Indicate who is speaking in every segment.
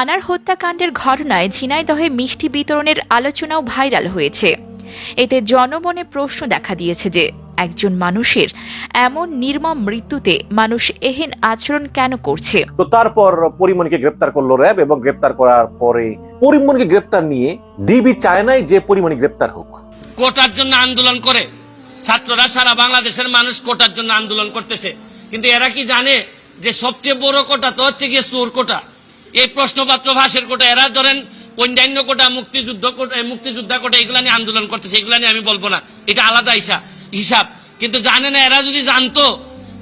Speaker 1: আনার হত্যাকাণ্ডের ঘটনায় ঝিনাইদহে মিষ্টি বিতরণের আলোচনাও ভাইরাল হয়েছে। এতে জনমনে প্রশ্ন দেখা দিয়েছে যে একজন মানুষের এমন নির্মম মৃত্যুতে মানুষ এহেন আচরণ কেন করছে?
Speaker 2: তো তারপর পরিমণিকে গ্রেপ্তার করল র্যাব এবং গ্রেপ্তার করার পরে পরিমণিকে গ্রেপ্তার নিয়ে ডিবি চায় নাই যে পরিমণি গ্রেপ্তার হোক।
Speaker 3: কোটার জন্য আন্দোলন করে। ছাত্ররা সারা বাংলাদেশের মানুষ কোটার জন্য আন্দোলন করতেছে। কিন্তু এরা কি জানে যে সবচেয়ে বড় কোটা তো হচ্ছে গিয়ে চোর কোটা? এই প্রশ্নপত্র ভাষের কোটা এরা, ধরেন অন্যান্য কোটা, মুক্তিযুদ্ধ কোটা মুক্তিযোদ্ধা কোটা, এগুলা নিয়ে আন্দোলন করতেছে, এগুলা নিয়ে আমি বলব না। এটা আলাদা হিসাব হিসাব। কিন্তু জানে না, এরা যদি জানতো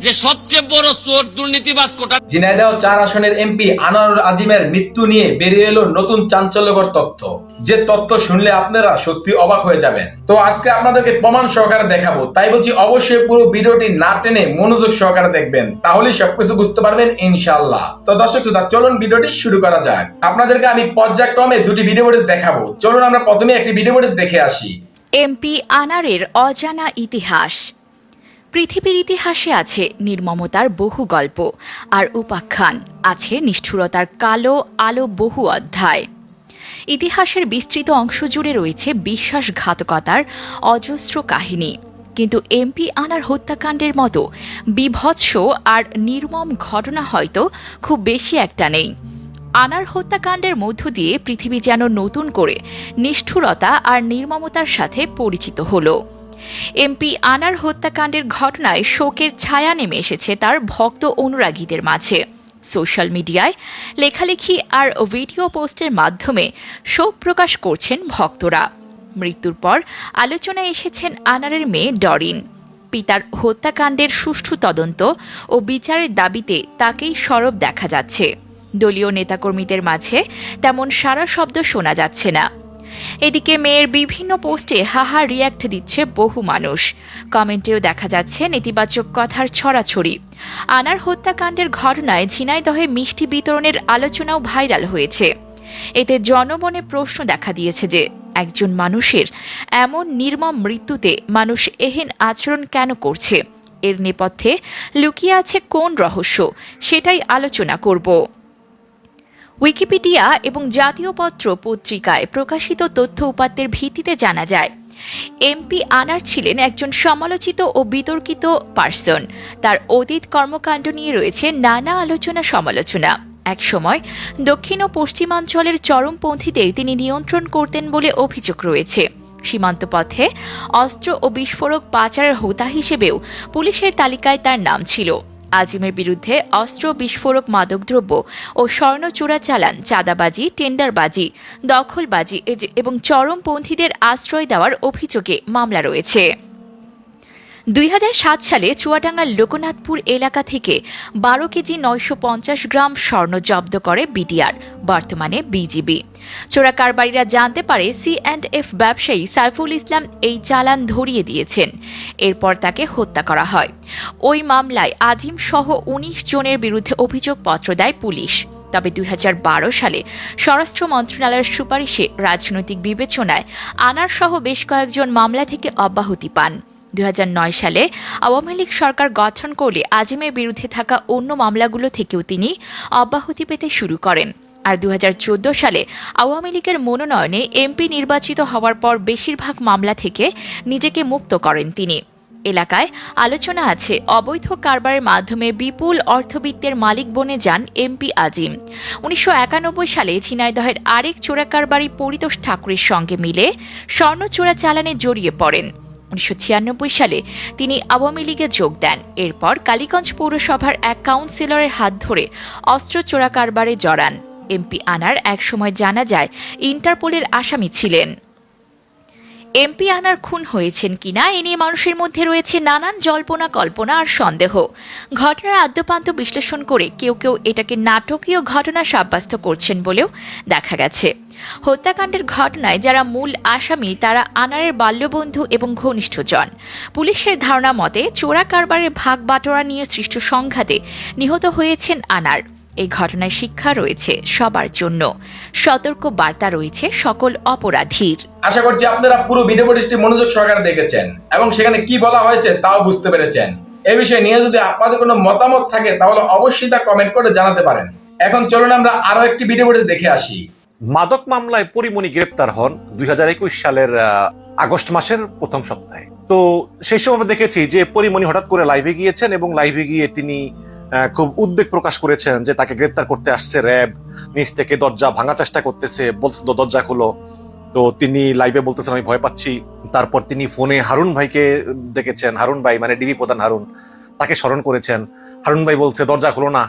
Speaker 3: যে সবচেয়ে বড় চোর দুর্নীতিবাজ কোটা
Speaker 4: ঝিনাইদহ চার আসনের এমপি আনোয়ারুল আজিমের মৃত্যু নিয়ে বেরিয়ে এলো নতুন চাঞ্চল্যকর তথ্য। যে তথ্য শুনলে আপনারা সত্যি অবাক হয়ে যাবেন। তো আজকে আপনাদেরকে প্রমাণ সহকারে দেখাবো। তাই বলছি অবশ্যই পুরো ভিডিওটি না টেনে মনোযোগ সহকারে দেখবেন। তাহলেই সবকিছু বুঝতে পারবেন ইনশাল্লাহ তো দর্শক শ্রোতা চলুন ভিডিওটি শুরু করা যাক। আপনাদেরকে আমি পর্যায়ক্রমে দুটি ভিডিও ফুটেজ দেখাবো। চলুন আমরা প্রথমে একটি ভিডিও ফুটেজ দেখে আসি।
Speaker 1: এমপি আনারের অজানা ইতিহাস। পৃথিবীর ইতিহাসে আছে নির্মমতার বহু গল্প, আর উপাখ্যান আছে নিষ্ঠুরতার কালো, আলো বহু অধ্যায়। ইতিহাসের বিস্তৃত অংশ জুড়ে রয়েছে বিশ্বাসঘাতকতার অজস্র কাহিনী। কিন্তু এমপি আনার হত্যাকাণ্ডের মতো বিভৎস আর নির্মম ঘটনা হয়তো খুব বেশি একটা নেই। আনার হত্যাকাণ্ডের মধ্য দিয়ে পৃথিবী যেন নতুন করে নিষ্ঠুরতা আর নির্মমতার সাথে পরিচিত হলো। এমপি আনার হত্যাকাণ্ডের ঘটনায় শোকের ছায়া নেমে এসেছে তার ভক্ত অনুরাগীদের মাঝে। সোশ্যাল মিডিয়ায় লেখালেখি আর ভিডিও পোস্টের মাধ্যমে শোক প্রকাশ করছেন ভক্তরা। মৃত্যুর পর আলোচনায় এসেছেন আনারের মেয়ে ডরিন। পিতার হত্যাকাণ্ডের সুষ্ঠু তদন্ত ও বিচারের দাবিতে তাকেই সরব দেখা যাচ্ছে। দলীয় নেতাকর্মীদের মাঝে তেমন সারা শব্দ শোনা যাচ্ছে না। এদিকে মেয়ের বিভিন্ন পোস্টে হাহা রিয়্যাক্ট দিচ্ছে বহু মানুষ। কমেন্টেও দেখা যাচ্ছে নেতিবাচক কথার ছড়াছড়ি। আনার হত্যাকাণ্ডের ঘটনায় ঝিনাইদহে মিষ্টি বিতরণের আলোচনাও ভাইরাল হয়েছে। এতে জনমনে প্রশ্ন দেখা দিয়েছে যে, একজন মানুষের এমন নির্মম মৃত্যুতে মানুষ এহেন আচরণ কেন করছে? এর নেপথ্যে লুকিয়ে আছে কোন রহস্য? সেটাই আলোচনা করব। উইকিপিডিয়া এবং জাতীয় পত্র পত্রিকায় প্রকাশিত তথ্য উপাত্তের ভিত্তিতে জানা যায়। এমপি আনার ছিলেন একজন সমালোচিত ও বিতর্কিত পার্সন। তার অতীত কর্মকাণ্ড নিয়ে রয়েছে নানা আলোচনা সমালোচনা। একসময় দক্ষিণ ও পশ্চিমাঞ্চলের চরমপন্থীদের তিনি নিয়ন্ত্রণ করতেন বলে অভিযোগ রয়েছে। সীমান্ত পথে অস্ত্র ও বিস্ফোরক পাচারের হোতা হিসেবেও পুলিশের তালিকায় তার নাম ছিল। আজিমের বিরুদ্ধে অস্ত্র, বিস্ফোরক, মাদকদ্রব্য ও স্বর্ণ চোরাচালান চাঁদাবাজি, টেন্ডারবাজি, দখলবাজি এবং চরমপন্থীদের আশ্রয় দেওয়ার অভিযোগে মামলা রয়েছে। দুই হাজার সাত সালে চুয়াডাঙ্গার লোকনাথপুর এলাকা থেকে বারো কেজি নয়শো পঞ্চাশ গ্রাম স্বর্ণ জব্দ করে বিডিআর, বর্তমানে বিজিবি। চোরা কারবারিরা জানতে পারে সি অ্যান্ড এফ ব্যবসায়ী সাইফুল ইসলাম এই চালান ধরিয়ে দিয়েছেন। এরপর তাকে হত্যা করা হয়। ওই মামলায় আজিম সহ উনিশ জনের বিরুদ্ধে অভিযোগপত্র দেয় পুলিশ। তবে দুই হাজার বারো সালে স্বরাষ্ট্র মন্ত্রণালয়ের সুপারিশে রাজনৈতিক বিবেচনায় আনার সহ বেশ কয়েকজন মামলা থেকে অব্যাহতি পান। দু হাজার নয় সালে আওয়ামী লীগ সরকার গঠন করলে আজিমের বিরুদ্ধে থাকা অন্য মামলাগুলো থেকেও তিনি অব্যাহতি পেতে শুরু করেন। আর দু হাজার চোদ্দ সালে আওয়ামী লীগের মনোনয়নে এমপি নির্বাচিত হওয়ার পর বেশিরভাগ মামলা থেকে নিজেকে মুক্ত করেন তিনি। এলাকায় আলোচনা আছে, অবৈধ কারবারের মাধ্যমে বিপুল অর্থবিত্তের মালিক বনে যান এমপি আজিম। উনিশশো একানব্বই সালে ঝিনাইদহের আরেক চোরা কারবারি পরিতোষ ঠাকুরের সঙ্গে মিলে স্বর্ণ চোরা চালানে জড়িয়ে পড়েন। উনিশশো ছিয়ানব্বই সালে তিনি আওয়ামী লীগে যোগ দেন। এরপর কালীগঞ্জ পৌরসভার এক কাউন্সিলরের হাত ধরে অস্ত্র চোরা কারবারে জড়ান। এমপি আনার একসময় জানা যায়, ইন্টারপোলের আসামি ছিলেন। এমপি আনার খুন হয়েছেন কিনা এ নিয়ে মানুষের মধ্যে রয়েছে নানান জল্পনা, কল্পনা আর সন্দেহ। ঘটনার আদ্যপান্ত বিশ্লেষণ করে কেউ কেউ এটাকে নাটকীয় ঘটনা সাব্যস্ত করছেন বলেও দেখা গেছে। হত্যাকাণ্ডের ঘটনায় যারা মূল আসামি, তারা আনারের বাল্যবন্ধু এবং ঘনিষ্ঠজন পুলিশের ধারণা মতে চোরা কারবারের ভাগ বাটোয়ারা নিয়ে সৃষ্ট সংঘাতে নিহত হয়েছেন আনার। এই ঘটনায় শিক্ষা রয়েছে সবার জন্য। সতর্ক বার্তা রয়েছে সকল অপরাধীর।
Speaker 4: আশা করছি আপনারা পুরো ভিডিও মনোযোগ সহকারে দেখেছেন এবং সেখানে কি বলা হয়েছে তাও বুঝতে পেরেছেন। এ বিষয়ে নিয়ে যদি আপনাদের কোনো মতামত থাকে তাহলে অবশ্যই তা কমেন্ট করে জানাতে পারেন। এখন চলুন আমরা আরও একটি ভিডিও ফুটেজ দেখে আসি।
Speaker 2: মাদক মামলায় পরিমণি গ্রেপ্তার হন দুই হাজার একুশ সালের আহ, আগস্ট মাসের প্রথম সপ্তাহে। তো সেই সময় দেখেছি যে পরিমণি হঠাৎ করে লাইভে গিয়েছেন এবং লাইভে গিয়ে তিনি খুব উদ্বেগ প্রকাশ করেছেন যে তাকে গ্রেপ্তার করতে আসছে র্যাব নিচ থেকে দরজা ভাঙা চেষ্টা করতেছে, বলছে দরজা খুলো। তো তিনি লাইভে বলতেছেন, আমি ভয় পাচ্ছি। তারপর তিনি ফোনে হারুন ভাইকে দেখেছেন, হারুন ভাই মানে ডিবি প্রধান হারুন, তাকে স্মরণ করেছেন। হারুন ভাই বলছে, দরজা খুলো না,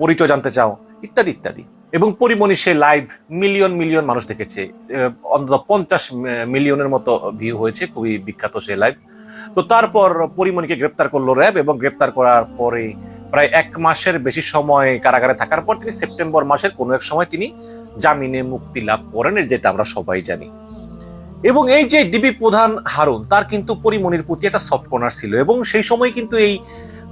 Speaker 2: পরিচয় জানতে চাও। ইত্যাদি ইত্যাদি। এবং পরিমণি সে লাইভ মিলিয়ন মিলিয়ন মানুষ দেখেছে। অন্তত পঞ্চাশ মিলিয়নের মতো ভিউ হয়েছে, খুবই বিখ্যাত সে লাইভ তো তারপর পরিমণিকে গ্রেপ্তার করল র্যাব এবং গ্রেপ্তার করার পরে প্রায় এক মাসের বেশি সময় কারাগারে থাকার পর তিনি সেপ্টেম্বর মাসের কোনো এক সময় তিনি জামিনে মুক্তি লাভ করেন যেটা আমরা সবাই জানি। এবং এই যে ডিবি প্রধান হারুন, তার কিন্তু পরিমণির প্রতি একটা সফট কর্নার ছিল এবং সেই সময় কিন্তু এই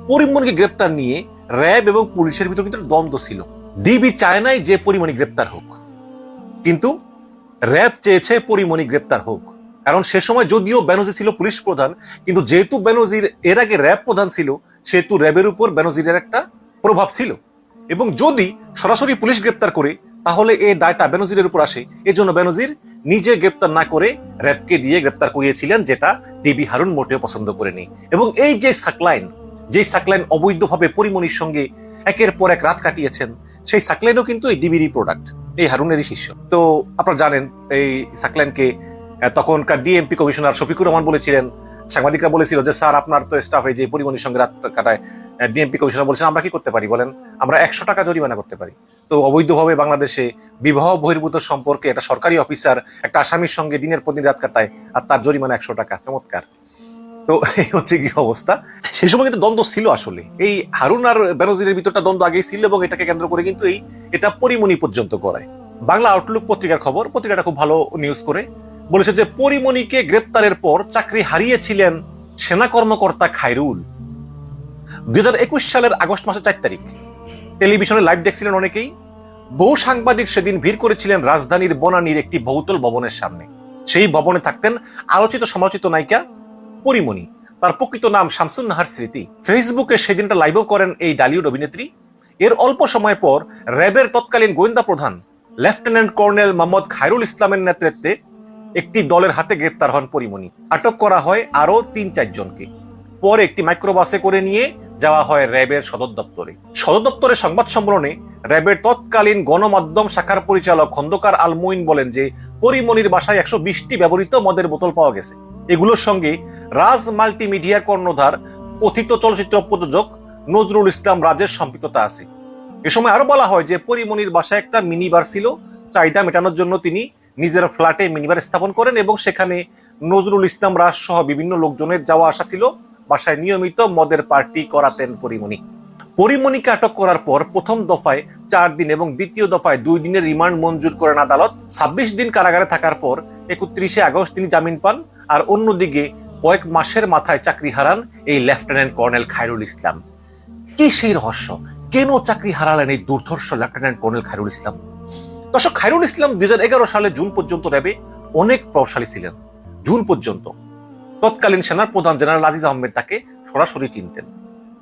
Speaker 2: পরিমণিকে গ্রেপ্তার নিয়ে র্যাব এবং পুলিশের ভিতর কিন্তু দ্বন্দ্ব ছিল। ডিবি চায় নাই যে পরিমণি গ্রেপ্তার হোক। কিন্তু র্যাব চেয়েছে পরিমণি গ্রেপ্তার হোক। কারণ সে সময় যদিও বেনজির ছিল পুলিশ প্রধান, কিন্তু যেহেতু বেনজির এর আগে র্যাব প্রধান ছিল, সেহেতু র্যাবের উপর বেনজিরের একটা প্রভাব ছিল। এবং যদি সরাসরি পুলিশ গ্রেপ্তার করে, তাহলে এই দায়টা বেনজিরের উপর আসে। এজন্য বেনজির নিজে গ্রেপ্তার না করে র্যাবকে দিয়ে গ্রেপ্তার করিয়েছিলেন, যেটা ডিবি হারুন মোটেও পছন্দ করেনি। এবং এই যে সাকলাইন, যেই সাকলাইন অবৈধভাবে পরিমণির সঙ্গে একের পর এক রাত কাটিয়েছেন, সেই সাকলাইনও কিন্তু এই ডিবিরই প্রোডাক্ট এই হারুনেরই শিষ্য। তো আপনারা জানেন, এই সাকলাইনকে তখনকার ডিএমপি কমিশনার শফিকুর রহমান বলেছিলেন, সাংবাদিকরা বলেছিল যে, স্যার, আপনার তো স্টাফ হয়ে যে পরিমণির সঙ্গে রাত কাটায় ডিএমপি কমিশনার বলেছেন, আমরা কি করতে পারি বলেন? আমরা একশো টাকা জরিমানা করতে পারি। তো অবৈধভাবে বাংলাদেশে বিবাহ বহির্ভূত সম্পর্কে একটা সরকারি অফিসার একটা আসামির সঙ্গে দিনের পর দিন রাত কাটায়, আর তার জরিমানা একশো টাকা। চমৎকার। তো এই হচ্ছে কি অবস্থা? সেই সময় কিন্তু দ্বন্দ্ব ছিল আসলে। এই হারুন আর বেনজিরের ভিতরটা দ্বন্দ্ব আগেই ছিল এবং এটাকে কেন্দ্র করে কিন্তু এই, এটা পরিমণি পর্যন্ত করায় বাংলা আউটলুক পত্রিকার খবর, পত্রিকাটা খুব ভালো নিউজ করে। বলেছে যে পরিমণিকে গ্রেপ্তারের পর চাকরি হারিয়েছিলেন সেনা কর্মকর্তা খায়রুল দুই সালের আগস্ট মাসের চার তারিখ। টেলিভিশনে লাইভ দেখছিলেন অনেকেই। বহু সাংবাদিক সেদিন ভিড় করেছিলেন রাজধানীর বনানীর একটি বহুতল ভবনের সামনে। সেই ভবনে থাকতেন আলোচিত সমালোচিত নায়িকা পরিমণি। তার প্রকৃত নাম শামসুন নাহার স্মৃতি। ফেসবুকে সেদিনটা লাইভও করেন এই ডালিউড অভিনেত্রী। এর অল্প সময় পর র্যাবের তৎকালীন গোয়েন্দা প্রধান লেফটেন্যান্ট কর্নেল মোহাম্মদ খায়রুল ইসলামের নেতৃত্বে একটি দলের হাতে গ্রেপ্তার হন পরিমণি। আটক করা হয় আরও তিন চারজনকে পরে একটি মাইক্রোবাসে করে নিয়ে যাওয়া হয় র্যাবের সদর দপ্তরে। সদর দপ্তরের সংবাদ সম্মেলনে র্যাবের তৎকালীন গণমাধ্যম শাখার পরিচালক খন্দকার আল মুইন বলেন যে, পরিমণির বাসায় একশো বিশটি ব্যবহৃত মদের বোতল পাওয়া গেছে। এগুলোর সঙ্গে রাজ মাল্টিমিডিয়ার কর্ণধার, কথিত চলচ্চিত্র প্রযোজক নজরুল ইসলাম রাজের সম্পৃক্ততা আছে। এ সময় আরও বলা হয় যে, পরিমণির বাসায় একটা মিনিবার ছিল, চাহিদা মেটানোর জন্য তিনি নিজের ফ্ল্যাটে মিনিবার স্থাপন করেন এবং সেখানে নজরুল ইসলাম রাজ সহ বিভিন্ন লোকজনের যাওয়া আসা ছিল। বাসায় নিয়মিত মদের পার্টি করাতেন পরিমণি। পরিমণিকে আটক করার পর প্রথম দফায় চার দিন এবং দ্বিতীয় দফায় দুই দিনের রিমান্ড মঞ্জুর করেন আদালত। ছাব্বিশ দিন কারাগারে থাকার পর একত্রিশে আগস্ট তিনি জামিন পান আর অন্যদিকে কয়েক মাসের মাথায় চাকরি হারান এই লেফটেন্যান্ট কর্নেল খায়রুল ইসলাম। কি সেই রহস্য? কেন চাকরি হারালেন এই দুর্ধর্ষ লেফটেন্যান্ট কর্নেল খায়রুল ইসলাম? দর্শক খাইরুল ইসলাম দুই হাজার এগারো সালে জুন পর্যন্ত র্যাবে অনেক প্রভাবশালী ছিলেন। জুন পর্যন্ত। তৎকালীন সেনার প্রধান জেনারেল আজিজ আহমেদ তাকে সরাসরি চিনতেন।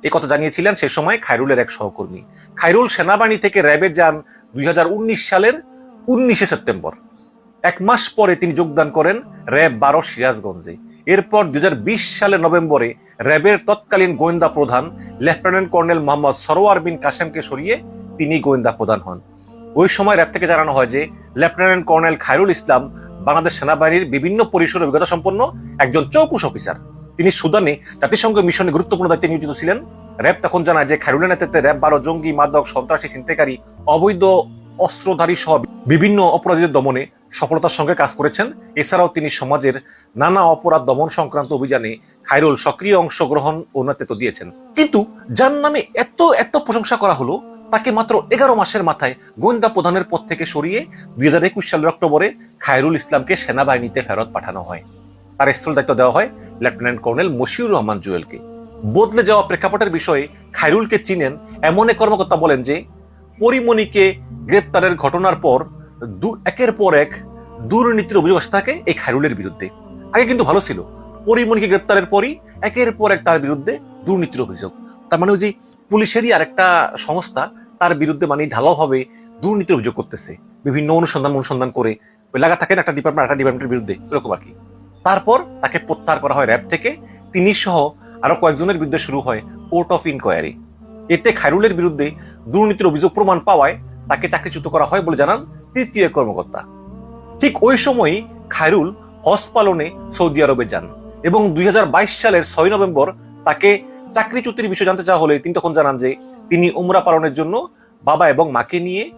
Speaker 2: এই কথা জানিয়েছিলেন সে সময় খায়রুলের এক সহকর্মী। খাইরুল সেনাবাহিনী থেকে র্যাবে যান দুই হাজার উনিশ সালের উনিশে সেপ্টেম্বর। এক মাস পরে তিনি যোগদান করেন র্যাব বারো সিরাজগঞ্জে। এরপর দুই সালের নভেম্বরে র্যাবের তৎকালীন গোয়েন্দা প্রধান লেফটেন্যান্ট কর্নেল মোহাম্মদ সরোয়ার বিন কাসেমকে সরিয়ে তিনি গোয়েন্দা প্রধান হন। ওই সময় র্যাব থেকে জানানো হয় যে লেফটেন্যান্ট কর্নেল খায়রুল ইসলাম বাংলাদেশ সেনাবাহিনীর বিভিন্ন পরিসরের অভিজ্ঞতা সম্পন্ন একজন চৌকুশ অফিসার তিনি সুদানে জাতিসংঘ মিশনে গুরুত্বপূর্ণ দায়িত্বে নিয়োজিত ছিলেন। র্যাব তখন জানায় যে খায়রুলের নেতৃত্বে র্যাব বারো, জঙ্গি, মাদক, সন্ত্রাসী, ছিনতাইকারী, অবৈধ, অস্ত্রধারী সহ বিভিন্ন অপরাধীদের দমনে সফলতার সঙ্গে কাজ করেছেন। এছাড়াও তিনি সমাজের নানা অপরাধ দমন সংক্রান্ত অভিযানে খায়রুল সক্রিয় অংশগ্রহণ ও নেতৃত্ব দিয়েছেন। কিন্তু যার নামে এত এত প্রশংসা করা হলো তাকে মাত্র এগারো মাসের মাথায় গোয়েন্দা প্রধানের পদ থেকে সরিয়ে দুই হাজার একুশ সালের অক্টোবরে খায়রুল ইসলামকে সেনাবাহিনীতে ফেরত পাঠানো হয়। তার স্থল দায়িত্ব দেওয়া হয় লেফটেন্যান্ট কর্নেল মশিউর রহমান জুয়েলকে। বদলে যাওয়া প্রেক্ষাপটের বিষয়ে খায়রুলকে চিনেন এমন এক কর্মকর্তা বলেন যে, পরিমণিকে গ্রেপ্তারের ঘটনার পর দু- একের পর এক দুর্নীতির অভিযোগ থাকে এই খায়রুলের বিরুদ্ধে। আগে কিন্তু ভালো ছিল। পরিমণিকে গ্রেপ্তারের পরই একের পর এক তার বিরুদ্ধে দুর্নীতির অভিযোগ। তার মানে ওই যে পুলিশেরই আরেকটা সংস্থা তার বিরুদ্ধে মানে ঢালাওভাবে দুর্নীতির অভিযোগ করতেছে। বিভিন্ন অনুসন্ধান অনুসন্ধান করে ওই লাগা থাকেন একটা ডিপার্টমেন্ট একটা ডিপার্টমেন্টের বিরুদ্ধে, এরকম আর কি। তারপর তাকে প্রত্যাহার করা হয় র্যাব থেকে। তিনি সহ আরও কয়েকজনের বিরুদ্ধে শুরু হয় কোর্ট অফ ইনকোয়ারি এতে খায়রুলের বিরুদ্ধে দুর্নীতির অভিযোগ প্রমাণ পাওয়ায় তাকে চাকরিচ্যুত করা হয় বলে জানান তৃতীয় কর্মকর্তা। ঠিক ওই সময়ই খায়রুল হজ পালনে সৌদি আরবে যান এবং দুই হাজার বাইশ সালের ছয় নভেম্বর তাকে চাকরিচ্যুতির বিষয় জানতে চাওয়া হলে তিনি তখন জানান যে তিনি উমরা পালনের জন্য বাবা এবং মাকে নিয়ে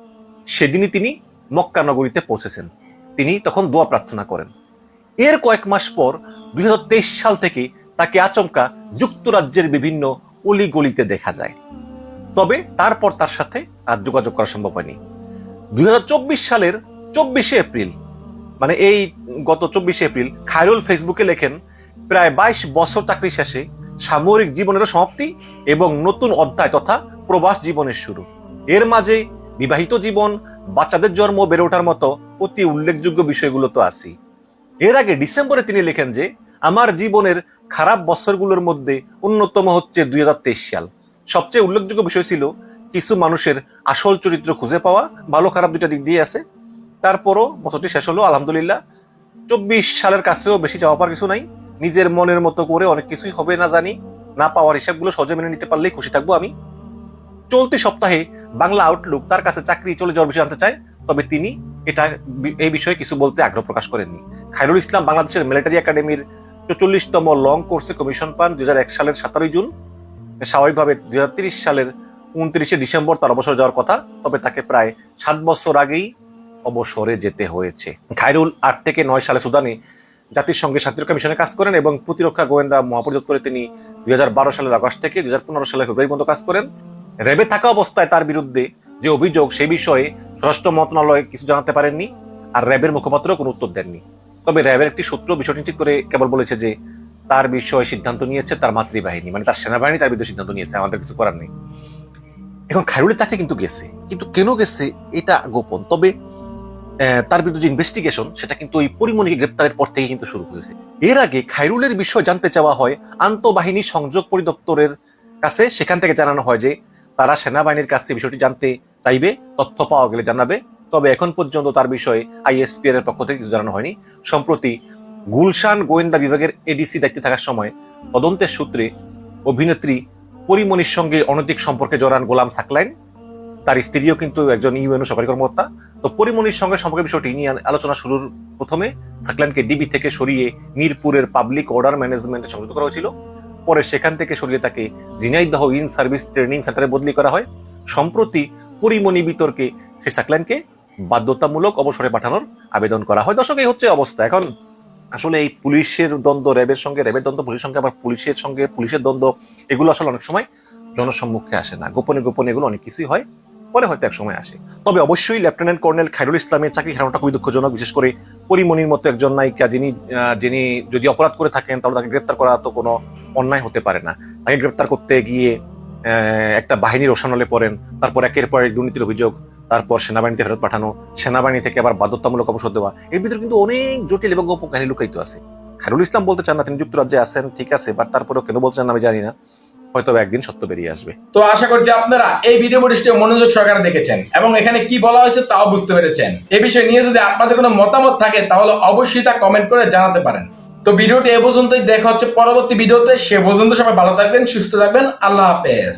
Speaker 2: সেদিনই তিনি মক্কা নগরীতে পৌঁছেছেন। তিনি তখন দোয়া প্রার্থনা করেন। এর কয়েক মাস পর দুই সাল থেকে তাকে আচমকা যুক্তরাজ্যের বিভিন্ন অলিগলিতে দেখা যায়। তবে তারপর তার সাথে আর যোগাযোগ করা সম্ভব হয়নি। দুই হাজার চব্বিশ সালের চব্বিশে এপ্রিল মানে এই গত চব্বিশে এপ্রিল, খায়রুল ফেসবুকে লেখেন, প্রায় বাইশ বছর চাকরি শেষে সামরিক জীবনের সমাপ্তি এবং নতুন অধ্যায় তথা প্রবাস জীবনের শুরু। এর মাঝে বিবাহিত জীবন, বাচ্চাদের জন্ম বেড়ে ওঠার মতো অতি উল্লেখযোগ্য বিষয়গুলো তো আছেই। এর আগে ডিসেম্বরে তিনি লেখেন যে, আমার জীবনের খারাপ বছরগুলোর মধ্যে অন্যতম হচ্ছে দুই হাজার তেইশ সাল। সবচেয়ে উল্লেখযোগ্য বিষয় ছিল কিছু মানুষের আসল চরিত্র খুঁজে পাওয়া, ভালো খারাপ দুটা দিক দিয়ে আছে। তারপরও বছরটি শেষ হলো, আলহামদুলিল্লাহ। চব্বিশ সালের কাছেও বেশি চাওয়া পাওয়ার কিছু নাই। নিজের মনের মতো করে অনেক কিছুই হবে না জানি, না পাওয়ার হিসাবগুলো সহজে মেনে নিতে পারলেই খুশি থাকব আমি। চলতি সপ্তাহে বাংলা আউটলুক তার কাছে চাকরি চলে যাওয়ার বিষয়ে জানতে চায়, তবে তিনি এটা এই বিষয়ে কিছু বলতে আগ্রহ প্রকাশ করেননি। খায়রুল ইসলাম বাংলাদেশের মিলিটারি একাডেমির চল্লিশতম লং কোর্সে কমিশন পান দুই হাজার এক সালের সতেরোই জুন। স্বাভাবিকভাবে দুই সালের উনত্রিশে ডিসেম্বর তার অবসর যাওয়ার কথা, তবে তাকে প্রায় সাত বছর আগেই অবসরে যেতে হয়েছে। খায়রুল আট থেকে নয় সালে সুদানে জাতিসংঘের শান্তিরক্ষা মিশনে কাজ করেন এবং প্রতিরক্ষা গোয়েন্দা মহাপরিদপ্তরে তিনি দুই সালের আগস্ট থেকে দুই সালের ফেব্রুয়ারি পর্যন্ত কাজ করেন। র্যাবে থাকা অবস্থায় তার বিরুদ্ধে যে অভিযোগ সে বিষয়ে স্বরাষ্ট্র মন্ত্রণালয় কিছু জানাতে পারেননি আর র্যাবের মুখপাত্র কোনো উত্তর দেননি। তবে র্যাবের একটি সূত্র বিষয়টি নিশ্চিত করে কেবল বলেছে যে তার বিষয়ে সিদ্ধান্ত নিয়েছে তার মাতৃবাহিনী মানে তার সেনাবাহিনী তার বিরুদ্ধে সিদ্ধান্ত নিয়েছে, আমাদের কিছু করার নেই। এখন খায়রুলের চাকরি কিন্তু গেছে। কিন্তু কেন গেছে এটা গোপন? তবে তার বিরুদ্ধে যে ইনভেস্টিগেশন সেটা কিন্তু ওই পরিমণিকে গ্রেপ্তারের পর থেকে কিন্তু শুরু হয়েছে এর আগে খাইরুলের বিষয় জানতে চাওয়া হয়, আন্তঃবাহিনী সংযোগ পরিদপ্তরের কাছে সেখান থেকে জানানো হয় যে, তারা সেনাবাহিনীর কাছে বিষয়টি জানতে চাইবে, তথ্য পাওয়া গেলে জানাবে। তবে এখন পর্যন্ত তার বিষয়ে আইএসপিআর এর পক্ষ থেকে কিছু জানানো হয়নি। সম্প্রতি গুলশান গোয়েন্দা বিভাগের এডিসি দায়িত্বে থাকার সময় তদন্তের সূত্রে অভিনেত্রী পরিমণির সঙ্গে অনৈতিক সম্পর্কে জড়ান গোলাম সাকলাইন। তার স্ত্রীও কিন্তু একজন ইউএনও সরকারি কর্মকর্তা তো পরিমণির সঙ্গে সম্পর্কের বিষয়টি নিয়ে আলোচনা শুরুর প্রথমে সাকলাইনকে ডিবি থেকে সরিয়ে মিরপুরের পাবলিক অর্ডার ম্যানেজমেন্টে সংযুক্ত করা হয়েছিল। পরে সেখান থেকে সরিয়ে তাকে ঝিনাইদহ ইন সার্ভিস ট্রেনিং সেন্টারে বদলি করা হয়। সম্প্রতি পরিমণি বিতর্কে সেই সাকলাইনকে বাধ্যতামূলক অবসরে পাঠানোর আবেদন করা হয়। দর্শক, এই হচ্ছে অবস্থা। এখন আসলে এই পুলিশের দ্বন্দ্ব, র্যাবের সঙ্গে, র্যাবের দ্বন্দ্ব, পুলিশের সঙ্গে, আবার পুলিশের সঙ্গে পুলিশের দ্বন্দ্ব, এগুলো আসলে অনেক সময় জনসম্মুখে আসে না। গোপনে গোপনে এগুলো অনেক কিছুই হয়। পরে হয়তো এক সময় আসে। তবে অবশ্যই লেফটেন্যান্ট কর্নেল খায়রুল ইসলামের চাকরি হারানোটা খুবই দুঃখজনক, বিশেষ করে পরিমণির মতো একজন নায়িকা যিনি যিনি যদি অপরাধ করে থাকেন, তাহলে তাকে গ্রেপ্তার করা তো কোনো অন্যায় হতে পারে না। তাকে গ্রেপ্তার করতে গিয়ে একটা বাহিনীর রোশানলে পড়েন, তারপর একের পর এক দুর্নীতির অভিযোগ, তারপর সেনাবাহিনীতে ফেরত পাঠানো, সেনাবাহিনী থেকে আবার বাধ্যতামূলক অবসর দেওয়া, এর ভিতরে কিন্তু অনেক জটিল এবং গোপন কাহিনী লুকায়িত আছে। খায়রুল ইসলাম বলতে চান না, তিনি যুক্তরাজ্যে আছেন, ঠিক আছে বাট তারপরেও কেন বলছেন আমি জানি না। হয়তো একদিন সত্য বেরিয়ে আসবে।
Speaker 4: তো আশা করছি আপনারা এই ভিডিও ফুটেজটি মনোযোগ সহকারে দেখেছেন এবং এখানে কি বলা হয়েছে তাও বুঝতে পেরেছেন। এই বিষয়ে নিয়ে যদি আপনাদের কোনো মতামত থাকে, তাহলে অবশ্যই তা কমেন্ট করে জানাতে পারেন। তো ভিডিওটি এ পর্যন্তই, দেখা হচ্ছে পরবর্তী ভিডিওতে সে পর্যন্ত সবাই ভালো থাকবেন, সুস্থ থাকবেন, আল্লাহ হাফেজ।